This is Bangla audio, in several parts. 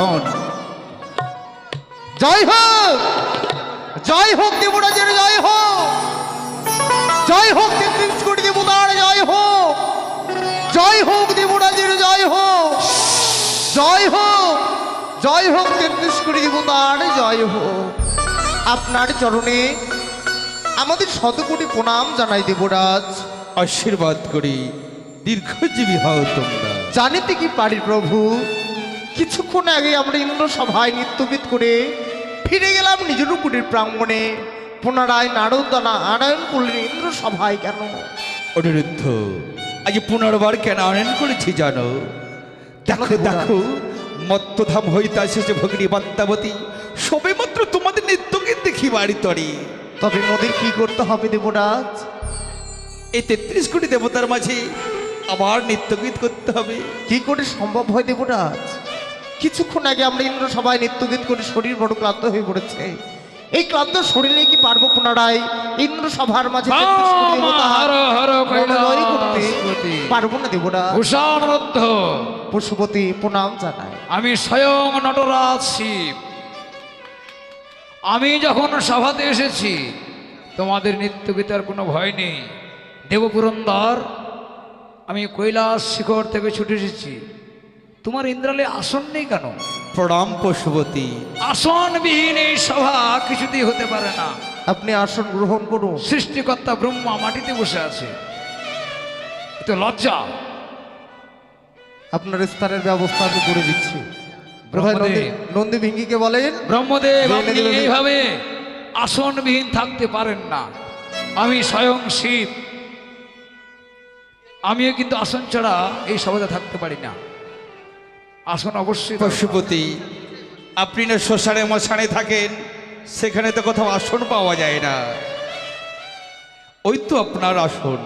হন জয় হোক! জয় হোক দেবরাজের জয় হোক! জয় হোক তেত্রিশ কোটি দেবতার জয় হোক! জয় হোক দেবরাজের জয় হোক! জয় হোক! জয় হোক তেত্রিশ কোটি দেবতার জয় হোক! আপনার চরণে আমাদের শত কোটি প্রণাম জানাই দেবরাজ। আশীর্বাদ করি। দীর্ঘজীবী হও তোমরা। জানিতে কি পারি প্রভু? কিছুক্ষণ আগে আমরা ইন্দ্র সভায় নৃত্যগীত করে ফিরে গেলাম নিজের কুটির প্রাঙ্গণে। পুনরায় নারদানা আনায়ন করলেন ইন্দ্র সভায় কেন? অনিরুদ্ধ আজ পুনর্বার কেন আনয়ন করেছি জানো? দেখো দেখো মত্তধাম হইতে আসেছে ভগিনী বাত্যাবতী সবে মাত্র তোমাদের নৃত্যকে দেখি বাড়ি তরি। তবে মোদের কি করতে হবে দেবরাজ? এই তেত্রিশ কোটি দেবতার মাঝে আবার নৃত্যগীত করতে হবে। কি করে সম্ভব হয় দেবরাজ? কিছুক্ষণ আগে আমরা ইন্দ্র সভায় নৃত্যগীত করে শরীর বড় ক্লান্ত হয়ে পড়েছে। এই ক্লান্ত শরীরে কি পারব পুনরায়? ইন্দ্র সভার মাঝে। পারব না দেবরাজ ভূষণরুদ্ধ পশুপতি প্রণাম জানায়। আমি স্বয়ং নটরাজ শিব। আমি যখন সভাতে এসেছি তোমাদের নিত্যগীতার কোনো ভয় নেই। দেবপুরন্দর আমি কৈলাস শিখর থেকে ছুটে এসেছি। তোমার ইন্দ্রালে আসন নেই কেন? প্রণাম পশুপতি। আসনবিহীন এই সভা কিছুতেই হতে পারে না। আপনি আসন গ্রহণ করুন। সৃষ্টিকর্তা ব্রহ্মা মাটিতে বসে আছে। এ তো লজ্জা। আপনার স্থানের ব্যবস্থা আমি করে দিচ্ছি। নন্দী ভিঙ্গিকে বলেন? ব্রহ্মদেব। এইভাবে আসনবিহীন থাকতে পারেন না। আমি স্বয়ং শিব। আমিও কিন্তু আসন ছাড়া এই সভাতে থাকতে পারি না। আসন অবশ্যই। পশুপতি আপনি না শ্মশানে মশানে থাকেন সেখানে তো কোথাও আসন পাওয়া যায় না। ওই তো আপনার আসন।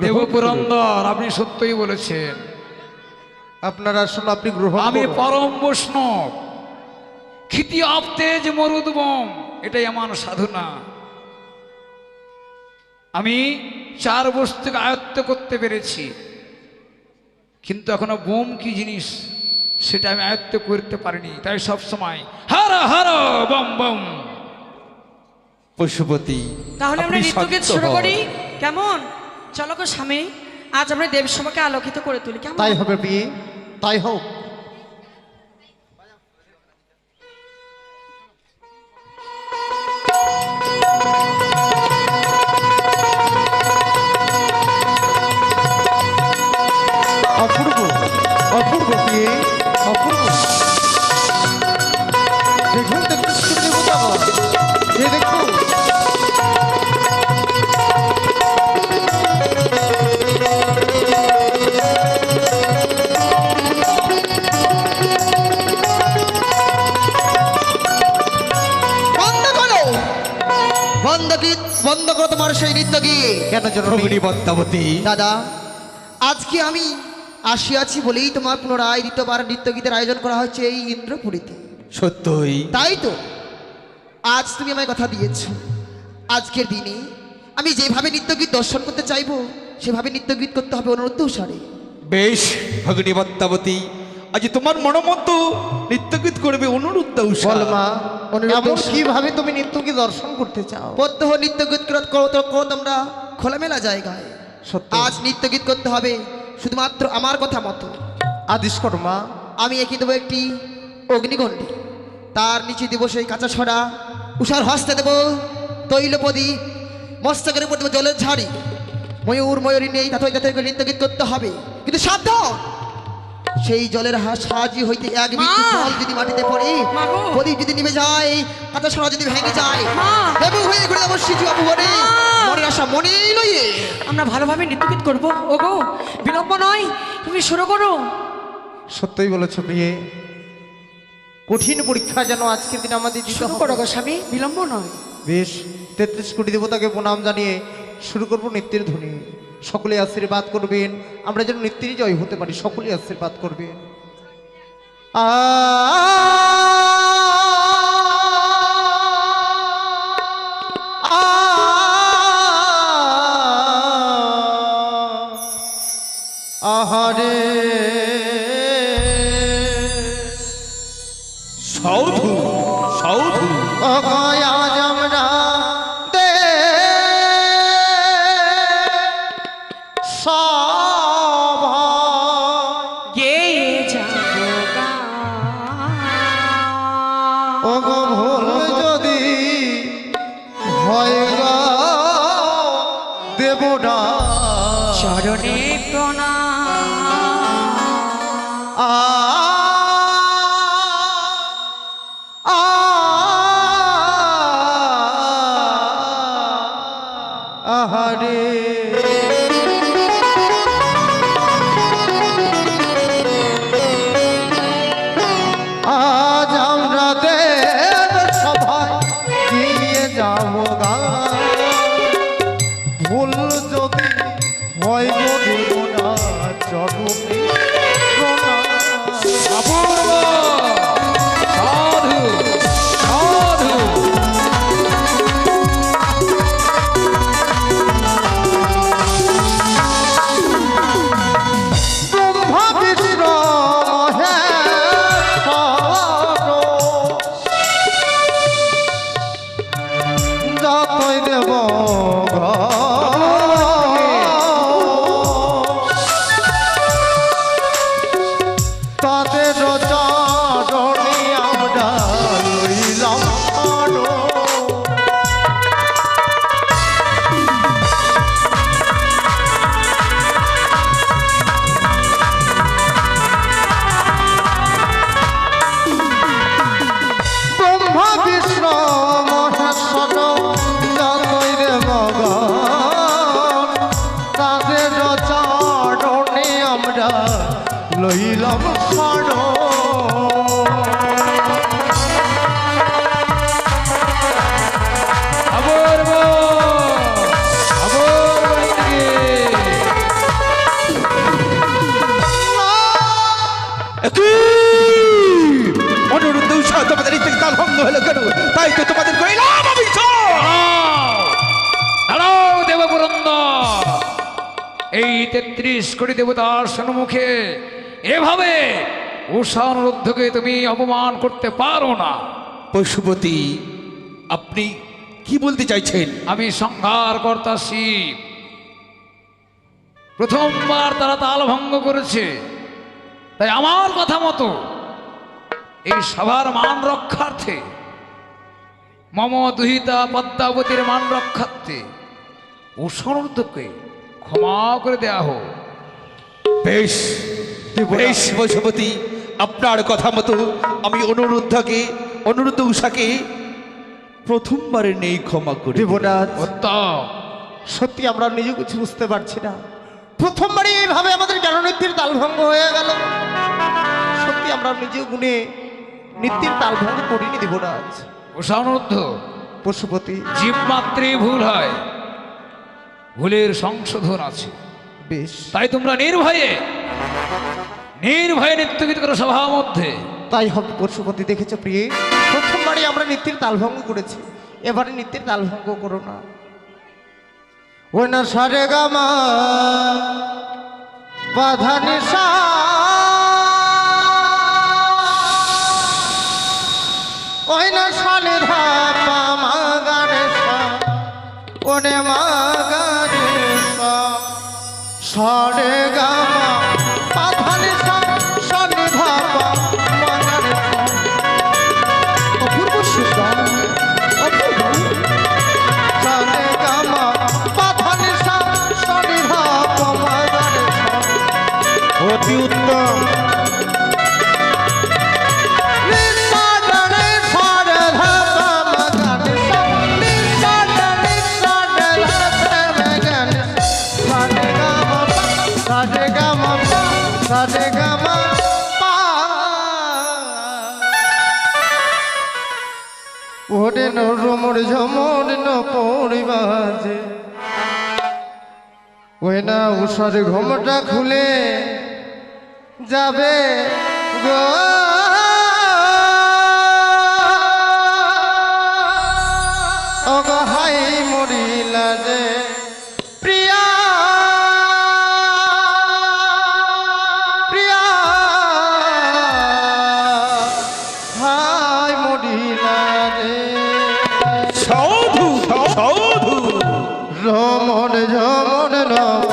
দেবপুরন্দর আপনি সত্যই বলেছেন। আপনার আসন আপনি গ্রহণ আমি পরম বৈষ্ণব। ক্ষিতি আপতেজ মরুদবম এটাই আমার সাধনা। আমি চার বস্তুকে আয়ত্ত করতে পেরেছি কিন্তু এখনও বোম কি জিনিস? সেটা আমি আয়ত্ত করতে পারিনি। তাই সব সময় হর হর বম বম। পশুপতি তাহলে আমরা নৃত্যকে নৃত্যগীত শুরু করি। কেমন? চলো গো স্বামী আজ আমরা দেবসভাকে আলোকিত করে তুলি। কেমন? তাই হবে বিয়ে তাই হোক। কেন জন্য ভগিনী পদ্মাবতী দাদা আজকে আমি আসিয়াছি বলেই তোমার পুনরায় দ্বিতীয়বার নৃত্য গীতের আয়োজন করা হচ্ছে এই ইন্দ্রপুরীতে। সত্যই। তাই তো? আজ তুমি আমায় কথা দিয়েছ। আজকের দিনে আমি যেভাবে নৃত্যগীত দর্শন করতে চাইব সেভাবে নৃত্যগীত করতে হবে অনুরোধ অনুসারে বেশ ভগিনী পদ্মাবতী আজ তোমার মনোমত নৃত্যগীত করবে অনুরুদ্ধ। কীভাবে তুমি নৃত্যকে দর্শন করতে চাও? প্রত্যহ নৃত্যগীত করো তোমরা খোলামেলা জায়গায়। সত্য। আজ নৃত্যগীত করতে হবে শুধুমাত্র আমার কথা মতো। আদিশ মা আমি একই দেবো একটি অগ্নিগণ্ডি। তার নিচে দেবো সেই কাঁচা ছড়া উষার হস্তে দেবো তৈলপদী মস্তকের উপর দেবো জলের ঝাড়ি। ময়ূর ময়ূরী নেই তাতে তাতে করে নৃত্যগীত করতে হবে। কিন্তু সাবধান! সেই জলের সাহায্য হইতে এক বিন্দু জল যদি মাটিতে পড়ে প্রদীপ যদি নিভে যায় কাঁচা ছড়া যদি ভেঙে যায়! দেবো হয়ে ঘুরে দেবো সিজু বাবু বনে। মা! মনে লইয়ে। আমরা ভালোভাবে নৃত্যগীত করব। ও গো বিলম্ব নয় তুমি শুরু করো। সত্যই বলেছ বিয়ে। কঠিন পরীক্ষা যেন আজকের দিন আমাদের দিতে। করো গো স্বামী বিলম্ব নয়। বেশ তেত্রিশ কোটি দেবতাকে প্রণাম জানিয়ে শুরু করব নৃত্যের ধ্বনি। সকলে আশীর্বাদ করবেন। আমরা যেন নৃত্যেরই জয় হতে পারি সকলে আশীর্বাদ করবেন। আ Hare তেত্রিশ কোটি দেবতার সম্মুখে। এভাবে উষা অনুরুদ্ধকে তুমি অপমান করতে পারো না। পশুপতি আপনি কি বলতে চাইছেন? আমি সংহার কর্তা শিব। প্রথমবার তারা তাল ভঙ্গ করেছে। তাই আমার কথা মতো এই সভার মান রক্ষার্থে মম দুহিতা পদ্মাবতীর মান রক্ষার্থে উষণকে ক্ষমা করে দেয়া হোক। বেশ বেশ পশুপতি আপনার কথা মতো আমি অনুরুদ্ধকে অনুরুদ্ধ উষাকে প্রথমবারে নেই ক্ষমা করি দেবরাজ উত্তম। সত্যি আমরা নিজে কিছু বুঝতে পারছি না। প্রথমবারই এইভাবে আমাদের জ্ঞাননীতির তালভঙ্গ হয়ে গেল। সত্যি আমরা নিজে গুণে নিত্যের তালভঙ্গ করিনি দেবরাজ উষা অনুরুদ্ধ। পশুপতি জীব মাত্রে ভুল হয়। ভুলের সংশোধন আছে। বেশ। তাই তোমরা নির্ভয়ে নির্ভয়ে নৃত্যগীত করো সভার মধ্যে। তাই হবে পশুপতি দেখেছ প্রিয়ে প্রথমবারই আমরা নৃত্যের তালভঙ্গ করেছি। এবারে নৃত্যের তালভঙ্গ করো না। ওই না সারে গামা বাধা নিশা নরমর ঝমর ন পরিবাজে ওই না উষার ঘমটা খুলে যাবে গো। মরিলা যে। যেমন না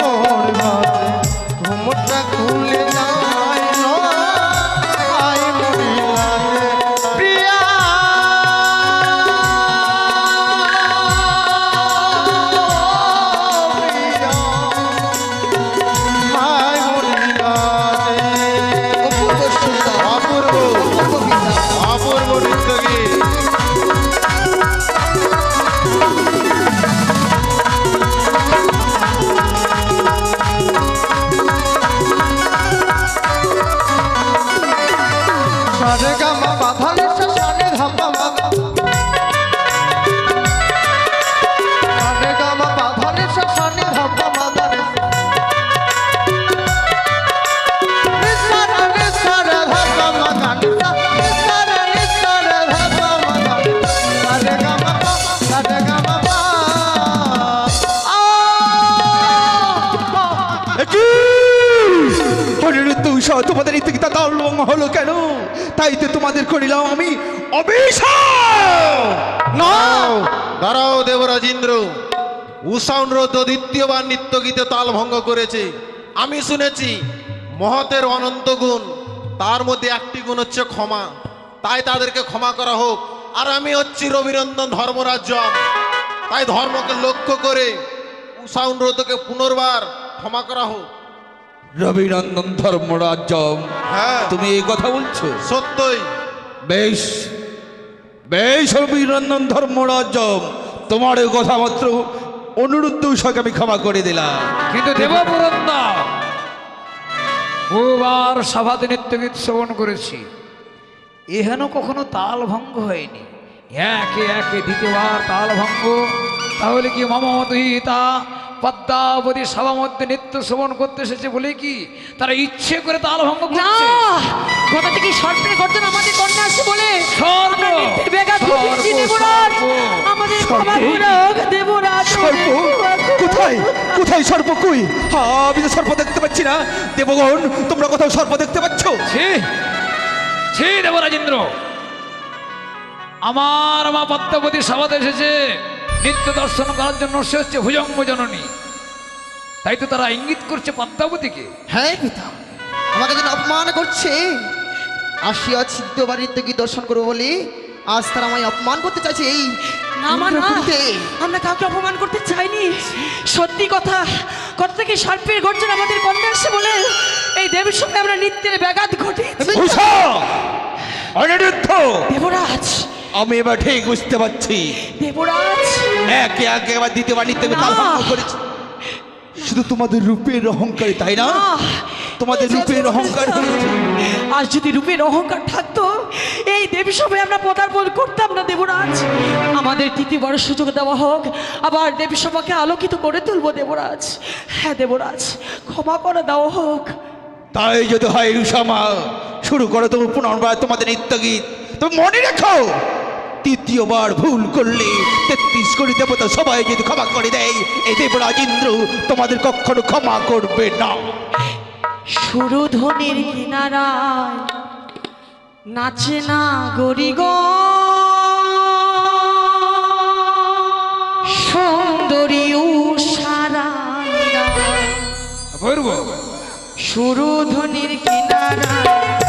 হলো কেন? তাই তো তোমাদের করিলাম আমি দাঁড়াও দেবরাজেন্দ্র। উষাউনরত দ্বিতীয়বার নৃত্যগীতে তাল ভঙ্গ করেছে। আমি শুনেছি মহতের অনন্ত গুণ তার মধ্যে একটি গুণ হচ্ছে ক্ষমা। তাই তাদেরকে ক্ষমা করা হোক। আর আমি হচ্ছি রবিরঞ্জন ধর্মরাজ্য তাই ধর্মকে লক্ষ্য করে উষাউনরতকে পুনর্বার ক্ষমা করা হোক। রবিনন্দন ধর্মরাজ্য হ্যাঁ। তুমি এই কথা বলছো? সত্যই। বেশ বেশ অভিনন্দন ধর্মরাজ্য তোমার এই কথা মাত্র অনুরুদ্ধ উষাকে আমি ক্ষমা করে দিলাম। কিন্তু দেবপুরন্দা বহুবার সভাতে নৃত্যগীত শ্রবণ করেছি। এহেন কখনো তাল ভঙ্গ হয়নি। একে একে দ্বিতীয়বার তাল ভঙ্গ তাহলে কি মমতহিতা পদ্মাবতী সভা মধ্যে নৃত্য শ্রবণ করতে এসেছে বলে কি? তারা ইচ্ছে করে তাল ভঙ্গ না করছে কথা থেকে সর্পের গর্জন আমাদের কন্যা আসছে বলে। দেবরাজ। আমাদের ক্ষমা করে হোক, দেবরাজ। সর্প কোথায়? কোথায় সর্প কই? আমি তো সর্প দেখতে পাচ্ছি না। দেবগণ তোমরা কোথাও সর্প দেখতে পাচ্ছ? ছি ছি দেবরাজেন্দ্র। আমার মা পদ্মাবতী সভাতে এসেছে। নিত্য দর্শন করার জন্য সে হচ্ছে ভুজঙ্গ জননী। তাই তো তারা ইঙ্গিত করছে পদ্মাবতীকে। হ্যাঁ পিতা আমাকে যেন অপমান করছে। আসিয়া ছিদ্র বাড়িতে কি দর্শন করব বলে আজ তারা আমায় অপমান করতে চাইছে এই না মা না। আমরা কাউকে অপমান করতে চাইনি। সত্যি কথা কথা থেকে সর্পের গর্জন আমাদের কন্যা আসছে বলে এই দেবীর সঙ্গে আমরা নৃত্যের ব্যাঘাত উষা! অনিরুদ্ধ! দেবরাজ! আমি এবার ঠিক বুঝতে পারছি। দেবরাজ! একে একে আবার নিতে তাল ভঙ্গ করেছি। শুধু তোমাদের রূপের অহংকারী তাই না। তোমাদের রূপের অহংকার। আজ যদি রূপের অহংকার থাকতো এই দেবী সভায় আমরা পদার্পণ করতাম না দেবরাজ। আমাদের দ্বিতীয়বার সুযোগ দেওয়া হোক আবার দেবী সভাকে আলোকিত করে তুলবো দেবরাজ। হ্যাঁ দেবরাজ ক্ষমা করে দেওয়া হোক। তাই যদি হয় রুষামা শুরু করো তুমি পুনর্বার তোমাদের নিত্য গীত তুমি মনে রেখো। তৃতীয়বার ভুল করলে তেত্রিশ কোটি দেবতা সবাই যদি ক্ষমা করে দেয়। এই দেবরাজ ইন্দ্র তোমাদের কখনো ক্ষমা করবে না। সুরধ্বনির কিনারায় নাচে না গরিগ সুন্দরী সারা বলব সুরধ্বনির কিনারায়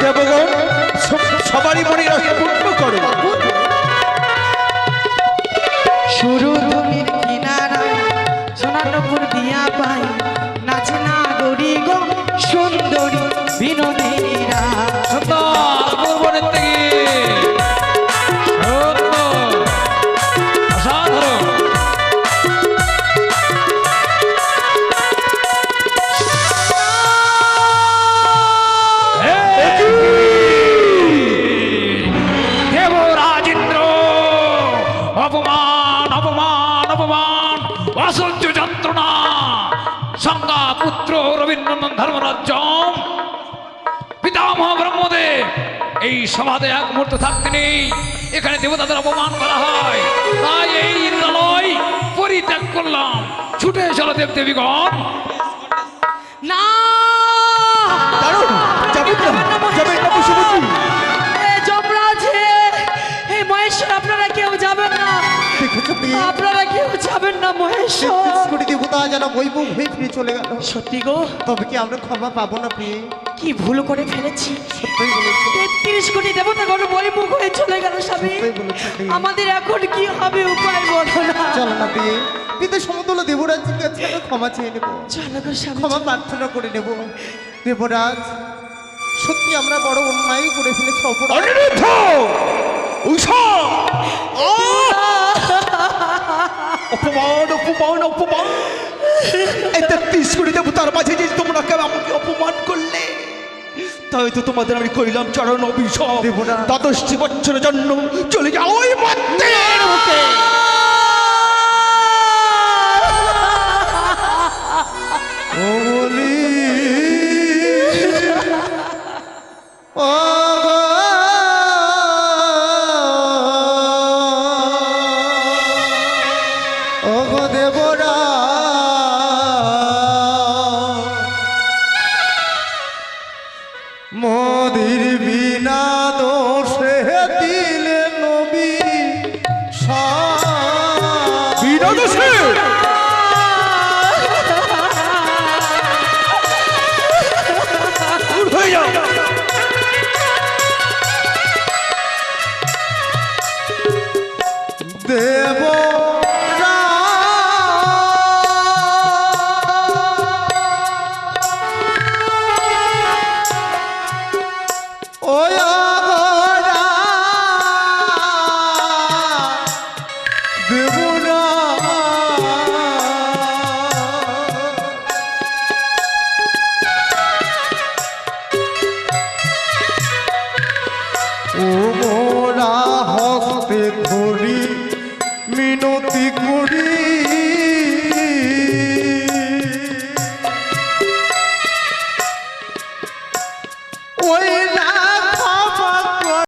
দেবগণ সবারই মনে রাখুন। রবীন্দ্রনাথ ধর্মরাজ্য পিতামহ ব্রহ্মদেব এই সভাতে এক মুহূর্ত থাকতে নেই। এখানে দেবতাদের অপমান করা হয়। তাই এই ইন্দ্রালয় পরিত্যাগ করলাম। ছুটে চলো দেব দেবীগণ না আপনারা কেউ যাবেন না। আপনারা যাবেন না মহেশ্বর। তেত্রিশ কোটি দেবতা যেন বৈভব হয়ে ফিরে চলে গেল। সত্যি গো। তবে কি আমরা ক্ষমা পাবো না প্রিয়ে? কি ভুল করে ফেলেছি? বলেছ। তেত্রিশ কোটি দেবতা গণ বইমুখ হয়ে চলে গেল স্বামী। আমাদের এখন কি হবে উপায় বলো না। চলো না প্রিয়ে। কিন্তু সমতুল্য দেবরাজের কাছে আমরা ক্ষমা চেয়ে নেব। চলো গো স্বামী ক্ষমা প্রার্থনা করে নেব। দেবরাজ সত্যি আমরা বড় অন্যায় করে ফেলেছি অপরাধ। অনিরুদ্ধ! উষা! অপমান অপমান অপমান। এই তেত্রিশ কোটি দেবতার মাঝে যে তোমরা কেন আমাকে অপমান করলে তাই তো তোমাদের আমি করিলাম চরণ অভিশাপ। দ্বাদশটি বছরের জন্য চলে যাও ওই মন্দিরের মুখে ও